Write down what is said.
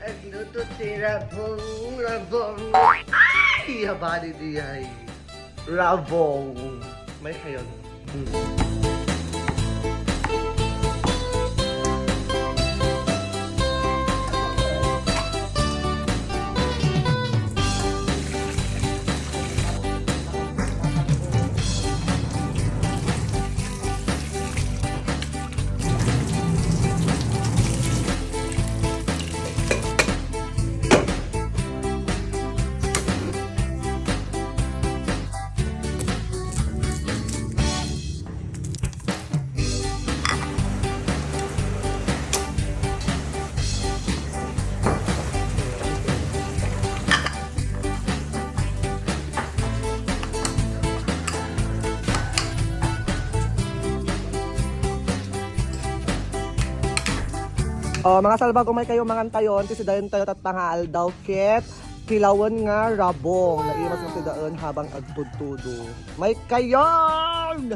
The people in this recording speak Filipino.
लो तो तेरा भोंगड़ा भोंग हमारे दिया है रावोंग मैं खाया Oh, mga salbag umay kayo mga tayon, ti si dayon tayo tatpangal daw ket kilawan nga rabong. Naimas mo si habang agtudtudo. May kayon!